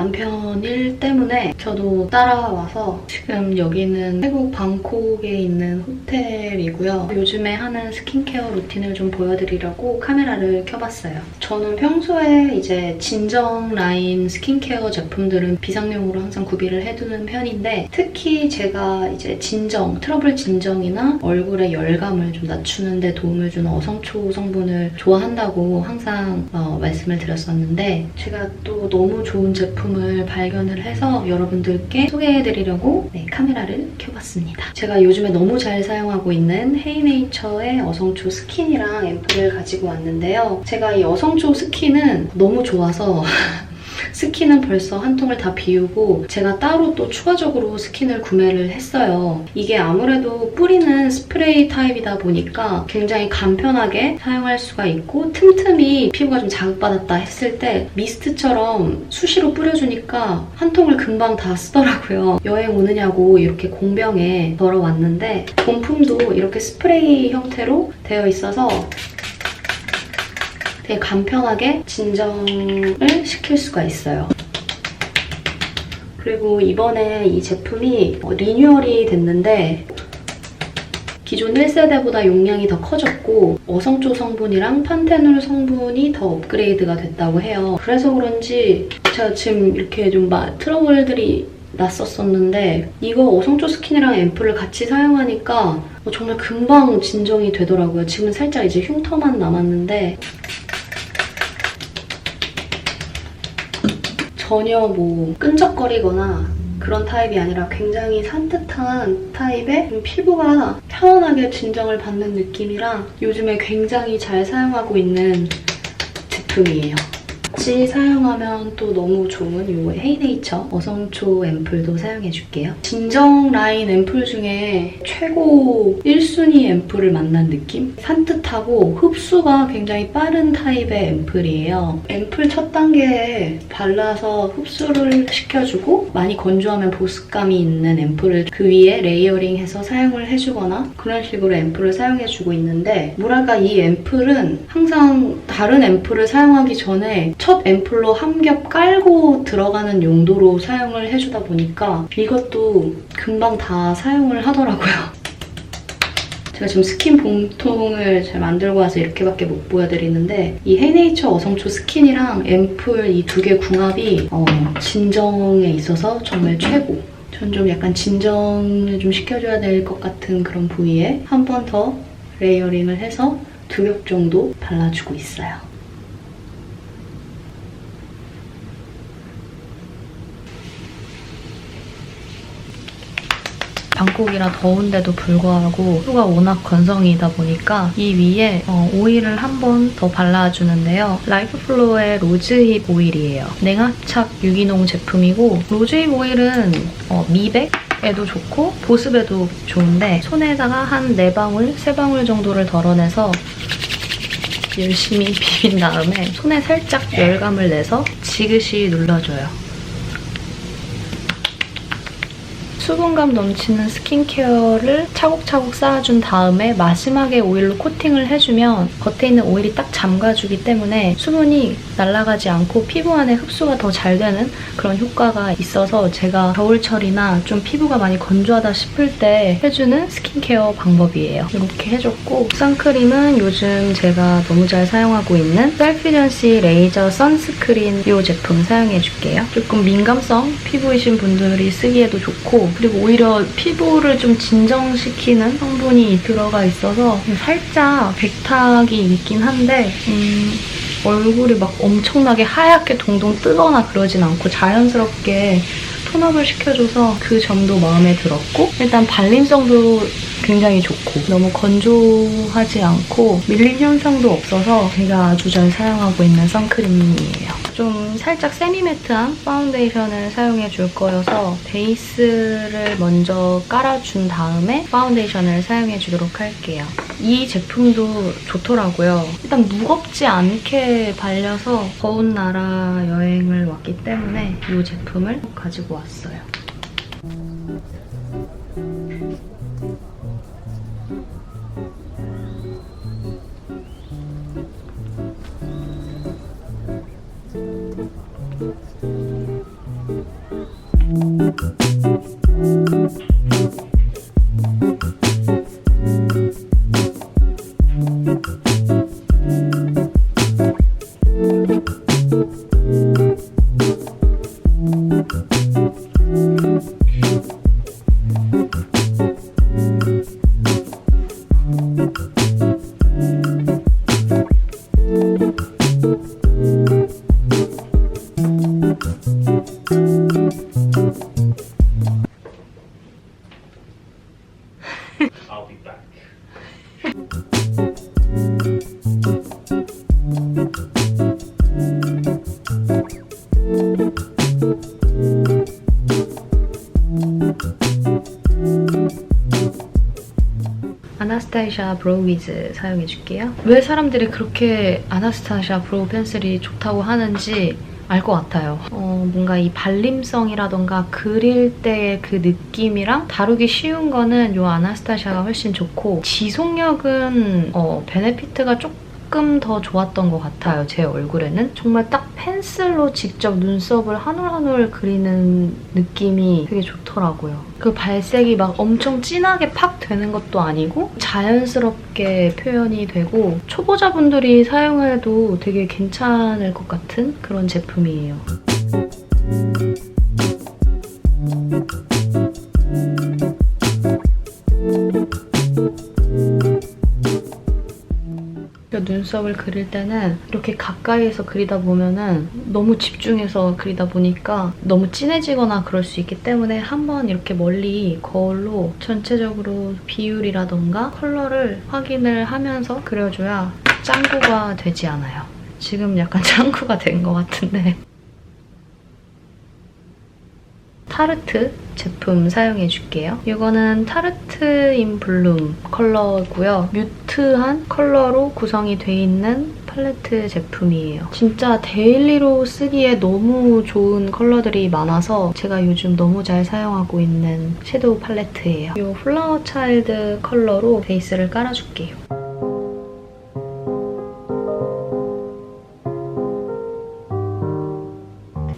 남편 일 때문에 저도 따라와서 지금 여기는 태국 방콕에 있는 호텔이고요. 요즘에 하는 스킨케어 루틴을 좀 보여드리려고 카메라를 켜봤어요. 저는 평소에 이제 진정 라인 스킨케어 제품들은 비상용으로 항상 구비를 해두는 편인데 특히 제가 이제 진정, 트러블 진정이나 얼굴의 열감을 좀 낮추는 데 도움을 주는 어성초 성분을 좋아한다고 항상 어, 말씀을 드렸었는데 제가 또 너무 좋은 제품을 발견을 해서 여러 분들께 소개해드리려고 네, 카메라를 켜봤습니다. 제가 요즘에 너무 잘 사용하고 있는 헤이네이처의 어성초 스킨이랑 앰플을 가지고 왔는데요. 제가 이 어성초 스킨은 너무 좋아서 스킨은 벌써 한 통을 다 비우고 제가 따로 또 추가적으로 스킨을 구매를 했어요. 이게 아무래도 뿌리는 스프레이 타입이다 보니까 굉장히 간편하게 사용할 수가 있고 틈틈이 피부가 좀 자극받았다 했을 때 미스트처럼 수시로 뿌려주니까 한 통을 금방 다 쓰더라고요. 여행 오느냐고 이렇게 공병에 덜어왔는데 본품도 이렇게 스프레이 형태로 되어 있어서 간편하게 진정을 시킬 수가 있어요. 그리고 이번에 이 제품이 어, 리뉴얼이 됐는데 기존 1세대보다 용량이 더 커졌고 어성초 성분이랑 판테놀 성분이 더 업그레이드가 됐다고 해요. 그래서 그런지 제가 지금 이렇게 좀 마- 트러블들이 났었었는데 이거 어성초 스킨이랑 앰플을 같이 사용하니까 어, 정말 금방 진정이 되더라고요. 지금 살짝 이제 흉터만 남았는데 전혀 뭐 끈적거리거나 그런 타입이 아니라 굉장히 산뜻한 타입의 좀 피부가 편안하게 진정을 받는 느낌이라 요즘에 굉장히 잘 사용하고 있는 제품이에요. 같이 사용하면 또 너무 좋은 이 헤이네이처 어성초 앰플도 사용해줄게요. 진정 라인 앰플 중에 최고 1순위 앰플을 만난 느낌? 산뜻하고 흡수가 굉장히 빠른 타입의 앰플이에요. 앰플 첫 단계에 발라서 흡수를 시켜주고 많이 건조하면 보습감이 있는 앰플을 그 위에 레이어링해서 사용을 해주거나 그런 식으로 앰플을 사용해주고 있는데 뭐랄까 이 앰플은 항상 다른 앰플을 사용하기 전에 첫 앰플로 한 겹 깔고 들어가는 용도로 사용을 해주다 보니까 이것도 금방 다 사용을 하더라고요. 제가 지금 스킨 봉통을 잘 만들고 와서 이렇게밖에 못 보여드리는데 이 헤이네이처 어성초 스킨이랑 앰플 이 두 개 궁합이 어, 진정에 있어서 정말 최고. 전 좀 약간 진정을 좀 시켜줘야 될 것 같은 그런 부위에 한 번 더 레이어링을 해서 두 겹 정도 발라주고 있어요. 방콕이라 더운데도 불구하고 피부가 워낙 건성이다 보니까 이 위에 어, 오일을 한 번 더 발라주는데요. 라이프 플로어의 로즈힙 오일이에요. 냉압착 유기농 제품이고 로즈힙 오일은 어, 미백 에도 좋고 보습에도 좋은데 손에다가 한 4방울, 3방울 정도를 덜어내서 열심히 비빈 다음에 손에 살짝 열감을 내서 지그시 눌러줘요. 수분감 넘치는 스킨케어를 차곡차곡 쌓아준 다음에 마지막에 오일로 코팅을 해주면 겉에 있는 오일이 딱 잠가주기 때문에 수분이 날아가지 않고 피부 안에 흡수가 더 잘 되는 그런 효과가 있어서 제가 겨울철이나 좀 피부가 많이 건조하다 싶을 때 해주는 스킨케어 방법이에요. 이렇게 해줬고 선크림은 요즘 제가 너무 잘 사용하고 있는 셀피전시 레이저 선스크린 이 제품 사용해줄게요. 조금 민감성 피부이신 분들이 쓰기에도 좋고 그리고 오히려 피부를 좀 진정시키는 성분이 들어가 있어서 살짝 백탁이 있긴 한데 음, 얼굴이 막 엄청나게 하얗게 동동 뜨거나 그러진 않고 자연스럽게 톤업을 시켜줘서 그 점도 마음에 들었고 일단 발림성도 굉장히 좋고 너무 건조하지 않고 밀림 현상도 없어서 제가 아주 잘 사용하고 있는 선크림이에요. 좀 살짝 세미매트한 파운데이션을 사용해 줄 거여서 베이스를 먼저 깔아준 다음에 파운데이션을 사용해 주도록 할게요. 이 제품도 좋더라고요. 일단 무겁지 않게 발려서 더운 나라 여행을 왔기 때문에 이 제품을 가지고 왔어요. 아나스타샤 브로우 위즈 사용해줄게요. 왜 사람들이 그렇게 아나스타샤 브로우 펜슬이 좋다고 하는지 알 것 같아요. 어, 뭔가 이 발림성이라던가 그릴 때의 그 느낌이랑 다루기 쉬운 거는 이 아나스타샤가 훨씬 좋고 지속력은 어, 베네피트가 조금 더 좋았던 것 같아요. 제 얼굴에는. 정말 딱 펜슬로 직접 눈썹을 한 올 한 올 그리는 느낌이 되게 좋더라고요. 그 발색이 막 엄청 진하게 팍 되는 것도 아니고 자연스럽게 표현이 되고 초보자분들이 사용해도 되게 괜찮을 것 같은 그런 제품이에요. 그러니까 눈썹을 그릴 때는 이렇게 가까이에서 그리다 보면은 너무 집중해서 그리다 보니까 너무 진해지거나 그럴 수 있기 때문에 한번 이렇게 멀리 거울로 전체적으로 비율이라던가 컬러를 확인을 하면서 그려줘야 짱구가 되지 않아요. 지금 약간 짱구가 된 것 같은데 타르트 제품 사용해줄게요. 이거는 타르트 인 블룸 컬러고요. 뮤트 한 컬러로 구성이 돼 있는 팔레트 제품이에요. 진짜 데일리로 쓰기에 너무 좋은 컬러들이 많아서 제가 요즘 너무 잘 사용하고 있는 섀도우 팔레트예요. 이 플라워 차일드 컬러로 베이스를 깔아줄게요.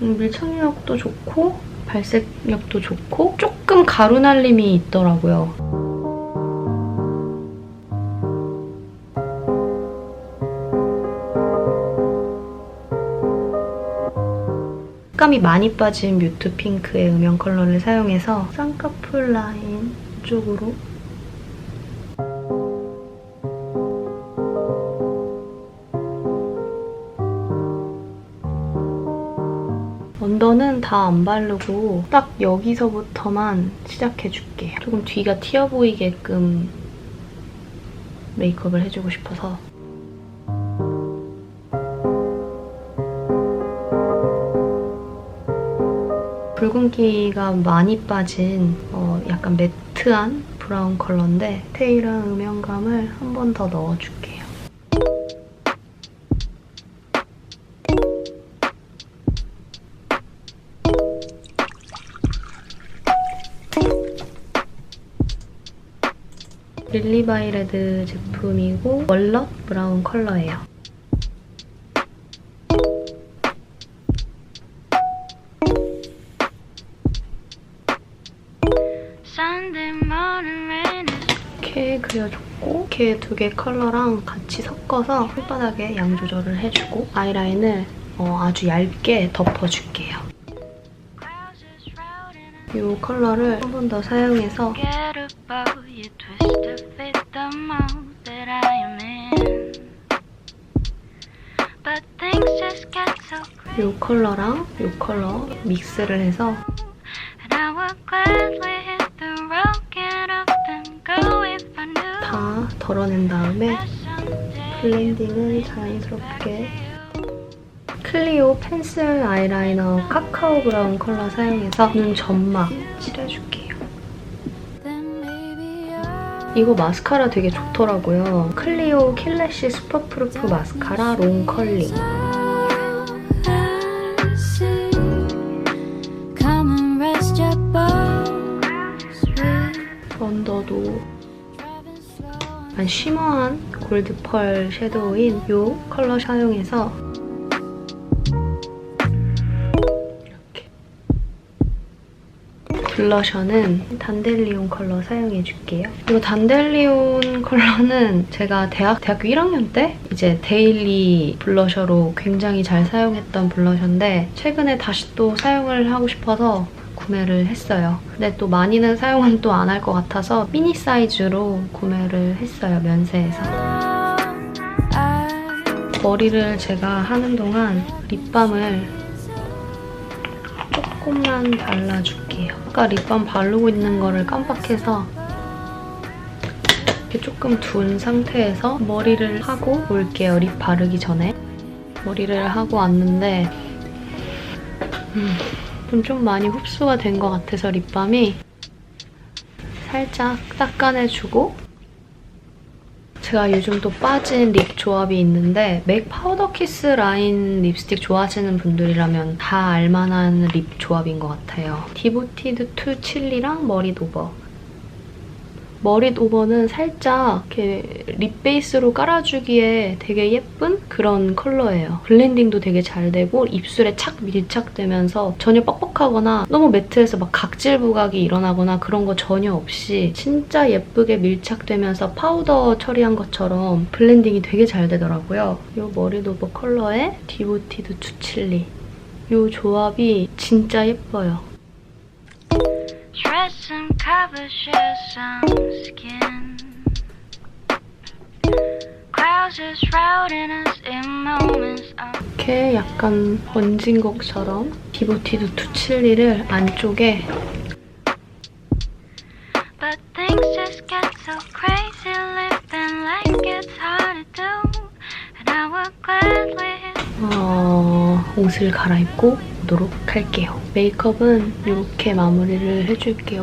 음, 밀착력도 좋고 발색력도 좋고 조금 가루 날림이 있더라고요. 색감이 많이 빠진 뮤트 핑크의 음영 컬러를 사용해서 쌍꺼풀 라인 쪽으로 언더는 다 안 바르고 딱 여기서부터만 시작해줄게요. 조금 뒤가 튀어 보이게끔 메이크업을 해주고 싶어서 붉은기가 많이 빠진 어, 약간 매트한 브라운 컬러인데 테일한 음영감을 한 번 더 넣어줄게요. 릴리바이레드 제품이고 월넛 브라운 컬러예요. 이렇게 그려줬고 이렇게 두 개 컬러랑 같이 섞어서 손바닥에 양 조절을 해주고 아이라인을 어, 아주 얇게 덮어줄게요. 이 컬러를 한 번 더 사용해서 이 컬러랑 이 컬러 믹스를 해서 덜어낸 다음에 블렌딩을 자연스럽게 클리오 펜슬 아이라이너 카카오 브라운 컬러 사용해서 눈 점막 칠해줄게요. 이거 마스카라 되게 좋더라고요. 클리오 킬래시 슈퍼프루프 마스카라 롱 컬링. 약간 쉬머한 골드 펄 섀도우인 이 컬러 사용해서 이렇게 블러셔는 단델리온 컬러 사용해줄게요. 이거 단델리온 컬러는 제가 대학, 대학교 1학년 때 이제 데일리 블러셔로 굉장히 잘 사용했던 블러셔인데 최근에 다시 또 사용을 하고 싶어서 구매를 했어요. 근데 또 많이는 사용은 또 안 할 것 같아서 미니 사이즈로 구매를 했어요, 면세에서. 머리를 제가 하는 동안 립밤을 조금만 발라줄게요. 아까 립밤 바르고 있는 거를 깜빡해서 이렇게 조금 둔 상태에서 머리를 하고 올게요, 립 바르기 전에. 머리를 하고 왔는데 음, 좀, 좀 많이 흡수가 된 것 같아서 립밤이 살짝 닦아내주고 제가 요즘 또 빠진 립 조합이 있는데 맥 파우더 키스 라인 립스틱 좋아하시는 분들이라면 다 알만한 립 조합인 것 같아요. 디보티드 투 칠리랑 머릿 오버. 머릿 오버는 살짝 이렇게 립 베이스로 깔아주기에 되게 예쁜 그런 컬러예요. 블렌딩도 되게 잘 되고 입술에 착 밀착되면서 전혀 뻑뻑 하거나 너무 매트해서 막 각질 부각이 일어나거나 그런 거 전혀 없이 진짜 예쁘게 밀착되면서 파우더 처리한 것처럼 블렌딩이 되게 잘 되더라고요. 이 머릿 오버 컬러에 디보티드 투칠리 이 조합이 진짜 예뻐요. 이렇게 약간 번진 것처럼 디보티드 투칠리를 안쪽에 어, 옷을 갈아입고 오도록 할게요. 메이크업은 이렇게 마무리를 해줄게요.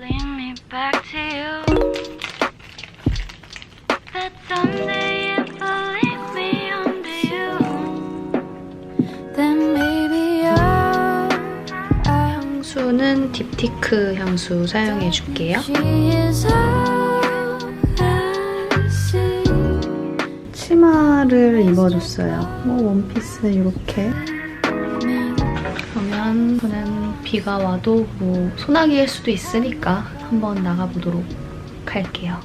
향수는 딥티크 향수 사용해줄게요. 치마를 입어줬어요. 뭐 원피스 이렇게. 그러면 저는 비가 와도 뭐 소나기일 수도 있으니까 한번 나가보도록 할게요.